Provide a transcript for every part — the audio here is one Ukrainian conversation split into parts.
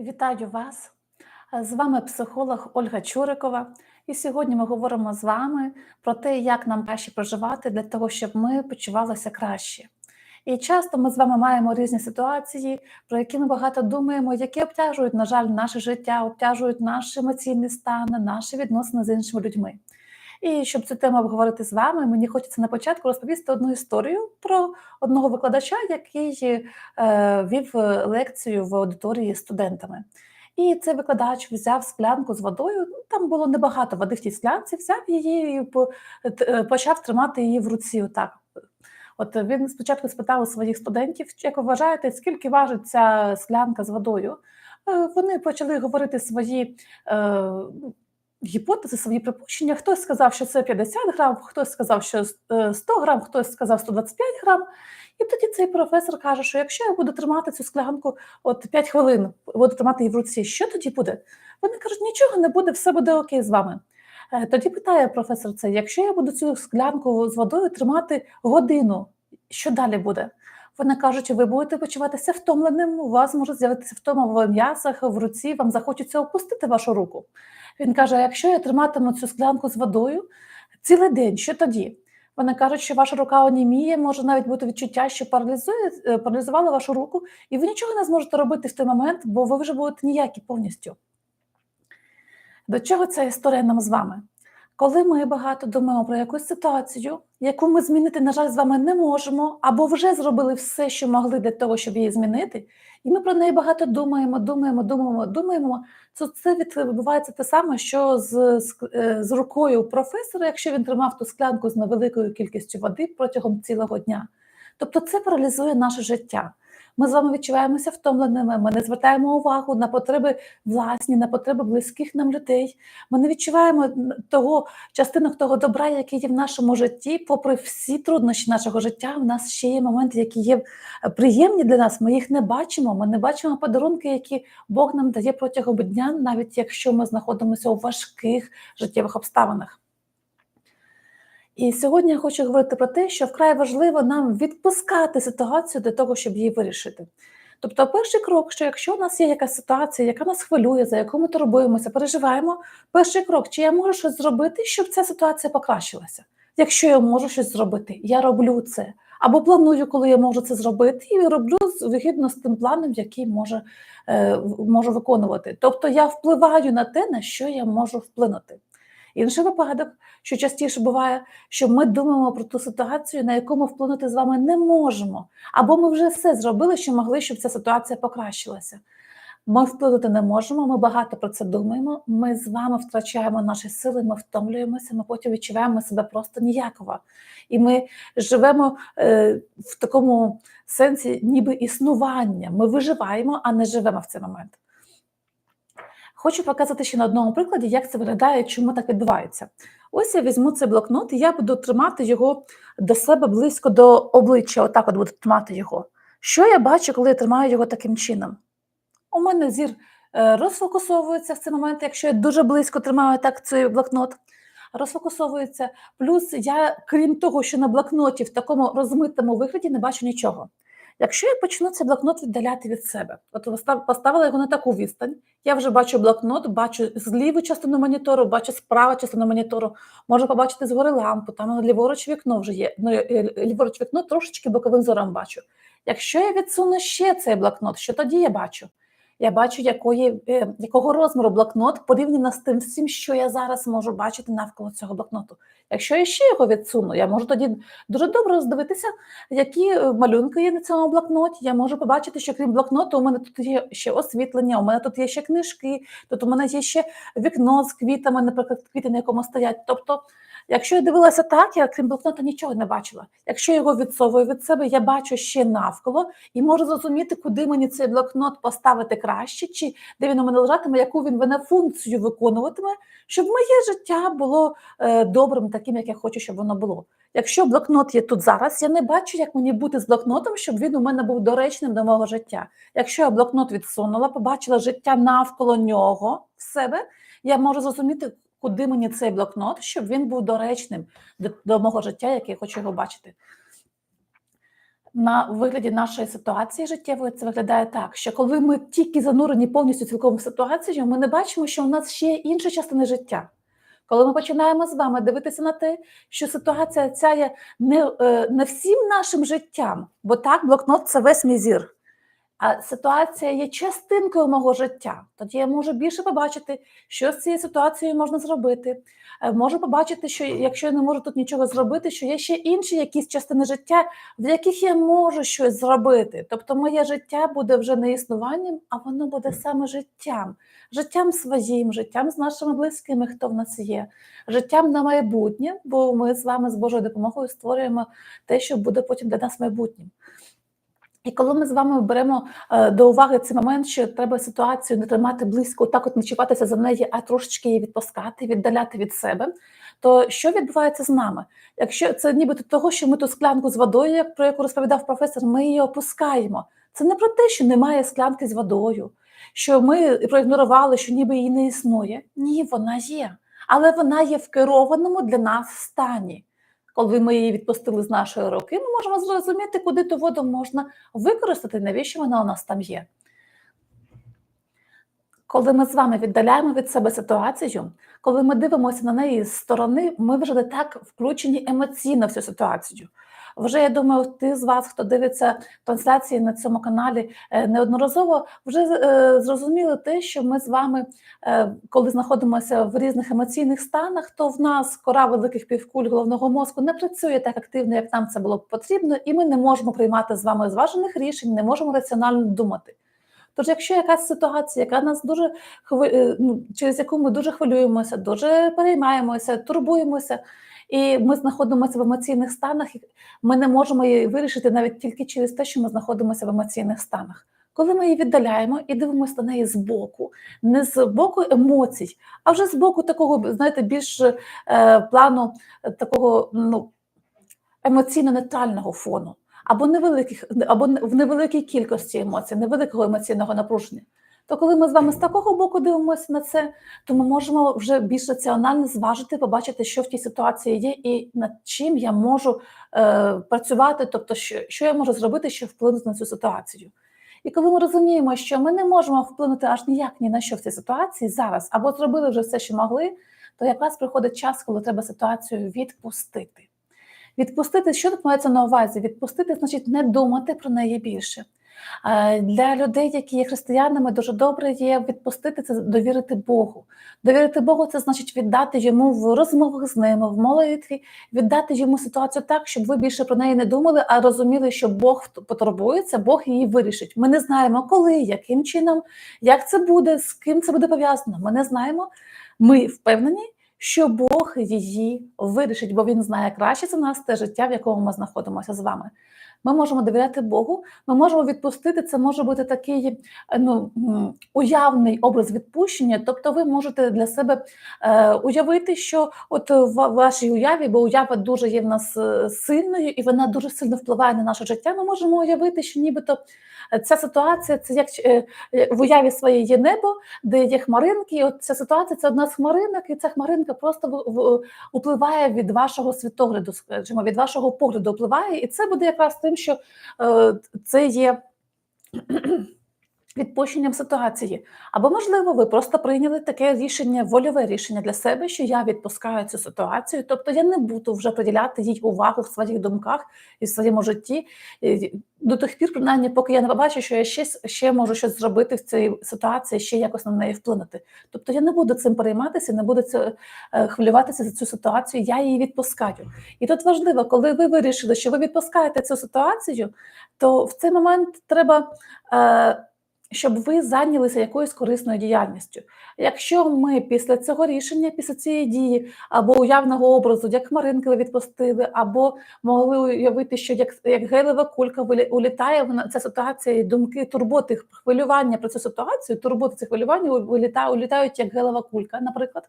Вітаю вас! З вами психолог Ольга Чурикова. І сьогодні ми говоримо з вами про те, як нам краще проживати для того, щоб ми почувалися краще. І часто ми з вами маємо різні ситуації, про які ми багато думаємо, які обтяжують, на жаль, наше життя, обтяжують наш емоційний стан, наші відносини з іншими людьми. І щоб цю тему обговорити з вами, мені хочеться на початку розповісти одну історію про одного викладача, який е, вів лекцію в аудиторії студентами. І цей викладач взяв склянку з водою. Там було небагато води в тій склянці, взяв її і е, почав тримати її в руці. Отак. От він спочатку спитав у своїх студентів, як ви вважаєте, скільки важить ця склянка з водою. Е, Вони почали говорити свої е, гіпотези, свої припущення. Хтось сказав, що це 50 грам, хтось сказав, що е, 100 грам, хтось сказав 125 грам. І тоді цей професор каже, що якщо я буду тримати цю склянку от 5 хвилин, буду тримати її в руці, що тоді буде? Вони кажуть, нічого не буде, все буде окей з вами. Е, Тоді питає професор це: якщо я буду цю склянку з водою тримати годину, що далі буде? Вони кажуть, ви будете почуватися втомленим, у вас може з'явитися втома в м'ясах, в руці, вам захочеться опустити вашу руку. Він каже: а якщо я триматиму цю склянку з водою цілий день, що тоді? Вони кажуть, що ваша рука оніміє, може навіть бути відчуття, що паралізує, е, паралізувала вашу руку, і ви нічого не зможете робити в той момент, бо ви вже будете ніякі повністю. До чого ця історія нам з вами? Коли ми багато думаємо про якусь ситуацію, яку ми змінити, на жаль, з вами не можемо, або вже зробили все, що могли для того, щоб її змінити, і ми про неї багато думаємо, думаємо, думаємо, думаємо, то це відбувається те саме, що з, з, е, з рукою професора, якщо він тримав ту склянку з невеликою кількістю води протягом цілого дня. Тобто це паралізує наше життя. Ми з вами відчуваємося втомленими, ми не звертаємо увагу на потреби власні, на потреби близьких нам людей. Ми не відчуваємо того частинок того добра, який є в нашому житті, попри всі труднощі нашого життя. В нас ще є моменти, які є е, приємні для нас. Ми їх не бачимо. Ми не бачимо подарунки, які Бог нам дає протягом дня, навіть якщо ми знаходимося у важких життєвих обставинах. І сьогодні я хочу говорити про те, що вкрай важливо нам відпускати ситуацію для того, щоб її вирішити. Тобто, перший крок, що якщо у нас є якась ситуація, яка нас хвилює, за яку ми турбуємося, переживаємо, перший крок, чи я можу щось зробити, щоб ця ситуація покращилася? Якщо я можу щось зробити, я роблю це. Або планую, коли я можу це зробити, і роблю вигідно з тим планом, який може, е, можу виконувати. Тобто я впливаю на те, на що я можу вплинути. Інший випадок, що частіше буває, що ми думаємо про ту ситуацію, на яку ми вплинути з вами не можемо, або ми вже все зробили, що могли, щоб ця ситуація покращилася. Ми вплинути не можемо, ми багато про це думаємо. Ми з вами втрачаємо наші сили, ми втомлюємося, ми потім відчуваємо себе просто ніяково. І ми живемо е, в такому сенсі, ніби існування. Ми виживаємо, а не живемо в цей момент. Хочу показати ще на одному прикладі, як це виглядає, чому так відбувається. Ось я візьму цей блокнот, і я буду тримати його до себе близько до обличчя. Отак от буду тримати його. Що я бачу, коли я тримаю його таким чином? У мене зір е, розфокусовується в цей момент, якщо я дуже близько тримаю так цей блокнот. Розфокусовується. Плюс я, крім того, що на блокноті в такому розмитому вигляді не бачу нічого. Якщо я почну цей блокнот віддаляти від себе, от постав- поставила його на таку відстань, я вже бачу блокнот, бачу зліву частину монітору, бачу справа частину монітору, можу побачити згори лампу, там ліворуч вікно вже є. Ну, е, ліворуч вікно трошечки боковим зором бачу. Якщо я відсуну ще цей блокнот, що тоді я бачу? Я бачу, якої, е, якого розміру блокнот порівняно з тим всім, що я зараз можу бачити навколо цього блокноту. Якщо я ще його відсуну, я можу тоді дуже добре роздивитися, які е, малюнки є на цьому блокноті. Я можу побачити, що крім блокноту, у мене тут є ще освітлення, у мене тут є ще книжки, тут у мене є ще вікно з квітами, наприклад, квіти, на якому стоять. Тобто, якщо я дивилася так, я крім блокнота нічого не бачила. Якщо я його відсовую від себе, я бачу ще навколо і можу зрозуміти, куди мені цей блокнот поставити краще, чи де він у мене лежатиме, яку він мене функцію виконуватиме, щоб моє життя було е, добрим, таким, як я хочу, щоб воно було. Якщо блокнот є тут зараз, я не бачу, як мені бути з блокнотом, щоб він у мене був доречним до мого життя. Якщо я блокнот відсунула, побачила життя навколо нього в себе, я можу зрозуміти, куди мені цей блокнот, щоб він був доречним до, до мого життя, яке я хочу його бачити. на вигляді нашої ситуації життєвої це виглядає так, що коли ми тільки занурені повністю цілком в ми не бачимо, що у нас ще є інші частини життя. Коли ми починаємо з вами дивитися на те, що ситуація ця є не, е, не всім нашим життям, бо так, блокнот це весь мій зір. А ситуація є частинкою мого життя. Тоді я можу більше побачити, що з цією ситуацією можна зробити. Е, Можу побачити, що якщо я не можу тут нічого зробити, що є ще інші якісь частини життя, в яких я можу щось зробити. Тобто моє життя буде вже не існуванням, а воно буде саме життям, життям своїм, життям з нашими близькими, хто в нас є, життям на майбутнє, бо ми з вами з Божою допомогою створюємо те, що буде потім для нас майбутнім. І коли ми з вами беремо е, до уваги цей момент, що треба ситуацію не тримати близько, так от не чіпатися за неї, а трошечки її відпускати, віддаляти від себе, то що відбувається з нами? Якщо це нібито того, що ми ту склянку з водою, як про яку розповідав професор, ми її опускаємо. Це не про те, що немає склянки з водою, що ми проігнорували, що ніби її не існує. Ні, вона є, але вона є в керованому для нас стані. Коли ми її відпустили з нашої руки, ми можемо зрозуміти, куди ту воду можна використати, навіщо вона у нас там є. Коли ми з вами віддаляємо від себе ситуацію, коли ми дивимося на неї з сторони, ми вже не так включені емоційно в цю ситуацію. Вже я думаю, ти з вас, хто дивиться трансляції на цьому каналі, е, неодноразово вже е, зрозуміли те, що ми з вами, е, коли знаходимося в різних емоційних станах, то в нас кора великих півкуль головного мозку не працює так активно, як нам це було б потрібно, і ми не можемо приймати з вами зважених рішень, не можемо раціонально думати. Тож, якщо якась ситуація, яка нас дуже ну, через яку ми дуже хвилюємося, дуже переймаємося, турбуємося, і ми знаходимося в емоційних станах, ми не можемо її вирішити навіть тільки через те, що ми знаходимося в емоційних станах. Коли ми її віддаляємо і дивимося на неї збоку, не з боку емоцій, а вже з боку такого, знаєте, більш е, плану е, такого ну, емоційно-нейтрального фону або невеликих, або в невеликій кількості емоцій, невеликого емоційного напруження. То коли ми з вами з такого боку дивимося на це, то ми можемо вже більш раціонально зважити, побачити, що в тій ситуації є, і над чим я можу е, працювати, тобто, що, що я можу зробити, щоб вплинути на цю ситуацію. І коли ми розуміємо, що ми не можемо вплинути аж ніяк ні на що в цій ситуації зараз, або зробили вже все, що могли, то якраз приходить час, коли треба ситуацію відпустити. Відпустити, що тут мається на увазі? Відпустити значить не думати про неї більше. Для людей, які є християнами, дуже добре є відпустити це, довірити Богу. Довірити Богу це значить віддати йому в розмовах з ними, в молитві, віддати йому ситуацію так, щоб ви більше про неї не думали, а розуміли, що Бог потурбується, Бог її вирішить. Ми не знаємо, коли, яким чином, як це буде, з ким це буде пов'язано. Ми не знаємо. Ми впевнені, що Бог її вирішить, бо Він знає краще за нас те життя, в якому ми знаходимося з вами. Ми можемо довіряти Богу, ми можемо відпустити. Це може бути такий е, ну, уявний образ відпущення. Тобто, ви можете для себе е, уявити, що от в вашій уяві, бо уява дуже є в нас е, сильною, і вона дуже сильно впливає на наше життя. Ми можемо уявити, що нібито е, ця ситуація це як в уяві своєї є небо, де є хмаринки. І от ця ситуація це одна з хмаринок, і ця хмаринка просто впливає від вашого світогляду, скажімо, від вашого погляду впливає, і це буде якраз тим, що е, це є. Відпущенням ситуації, або можливо, ви просто прийняли таке рішення, вольове рішення для себе, що я відпускаю цю ситуацію, тобто я не буду вже приділяти їй увагу в своїх думках і в своєму житті до тих пір, принаймні, поки я не побачу, що я ще, ще можу щось зробити в цій ситуації, ще якось на неї вплинути. Тобто я не буду цим перейматися, не буду е, хвилюватися за цю ситуацію, я її відпускаю. І тут важливо, коли ви вирішили, що ви відпускаєте цю ситуацію, то в цей момент треба. Е, щоб ви зайнялися якоюсь корисною діяльністю. Якщо ми після цього рішення, після цієї дії або уявного образу, як Маринки ви відпустили, або могли уявити, що як, як гелева кулька улітає вона ця ситуація, думки, турботи, хвилювання про цю ситуацію, турботи хвилювання улітають, улітають як гелева кулька, наприклад.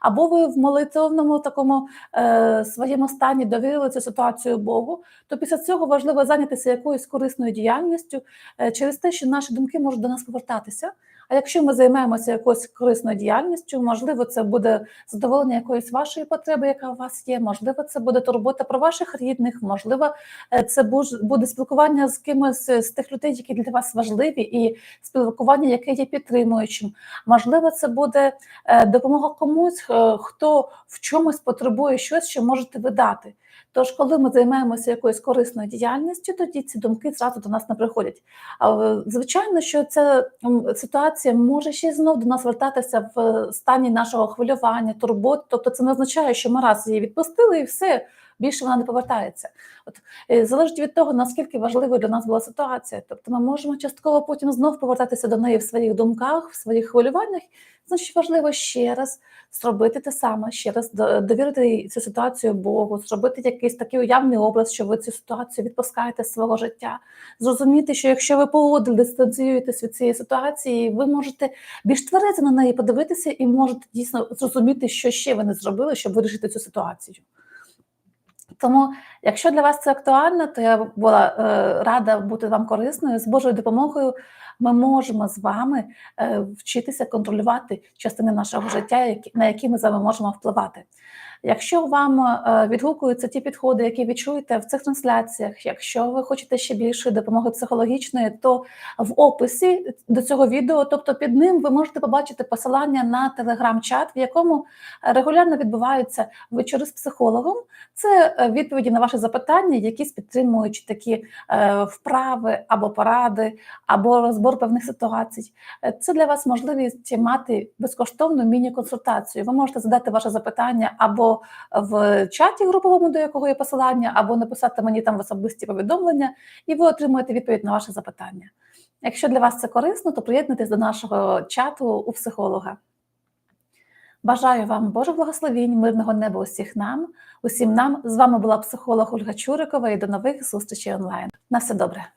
Або ви в молитовному такому е, своєму стані довірили цю ситуацію Богу, то після цього важливо зайнятися якоюсь корисною діяльністю е, через те, що наші думки можуть до нас повертатися, А якщо ми займаємося якоюсь корисною діяльністю, можливо, це буде задоволення якоїсь вашої потреби, яка у вас є, можливо, це буде турбота про ваших рідних, можливо, е, це буде спілкування з кимось е, з тих людей, які для вас важливі, і спілкування, яке є підтримуючим. Можливо, це буде е, допомога комусь, хто в чомусь потребує щось, що можете ви дати. Тож, коли ми займаємося якоюсь корисною діяльністю, тоді ці думки зразу до нас не приходять. А звичайно, що ця ситуація може ще знов до нас вертатися в стані нашого хвилювання, турбот. Тобто, це не означає, що ми раз її відпустили і все. Більше вона не повертається. От е, залежить від того, наскільки важливою для нас була ситуація. Тобто, ми можемо частково потім знов повертатися до неї в своїх думках, в своїх хвилюваннях. Значить, важливо ще раз зробити те саме, ще раз довірити цю ситуацію Богу, зробити якийсь такий уявний образ, що ви цю ситуацію відпускаєте з свого життя. Зрозуміти, що якщо ви поодаль дистанціюєтесь від цієї ситуації, ви можете більш тверезо на неї подивитися і можете дійсно зрозуміти, що ще ви не зробили, щоб вирішити цю ситуацію. Тому, якщо для вас це актуально, то я була е, рада бути вам корисною. З Божою допомогою ми можемо з вами е, вчитися контролювати частини нашого життя, які, на які ми з вами можемо впливати. Якщо вам е, відгукуються ті підходи, які ви чуєте в цих трансляціях, якщо ви хочете ще більшої допомоги психологічної, то в описі до цього відео, тобто під ним, ви можете побачити посилання на телеграм-чат, в якому регулярно відбуваються вечори з психологом. Це е, відповіді на ваші запитання, якісь підтримуючи такі е, вправи або поради, або розбор певних ситуацій. Е, Це для вас можливість мати безкоштовну міні-консультацію. Ви можете задати ваше запитання або в чаті груповому, до якого є посилання, або написати мені там в особисті повідомлення, і ви отримуєте відповідь на ваше запитання. Якщо для вас це корисно, то приєднуйтесь до нашого чату у психолога. Бажаю вам Божих благословінь, мирного неба усіх нам, усім нам. З вами була психолог Ольга Чурикова і до нових зустрічей онлайн. На все добре.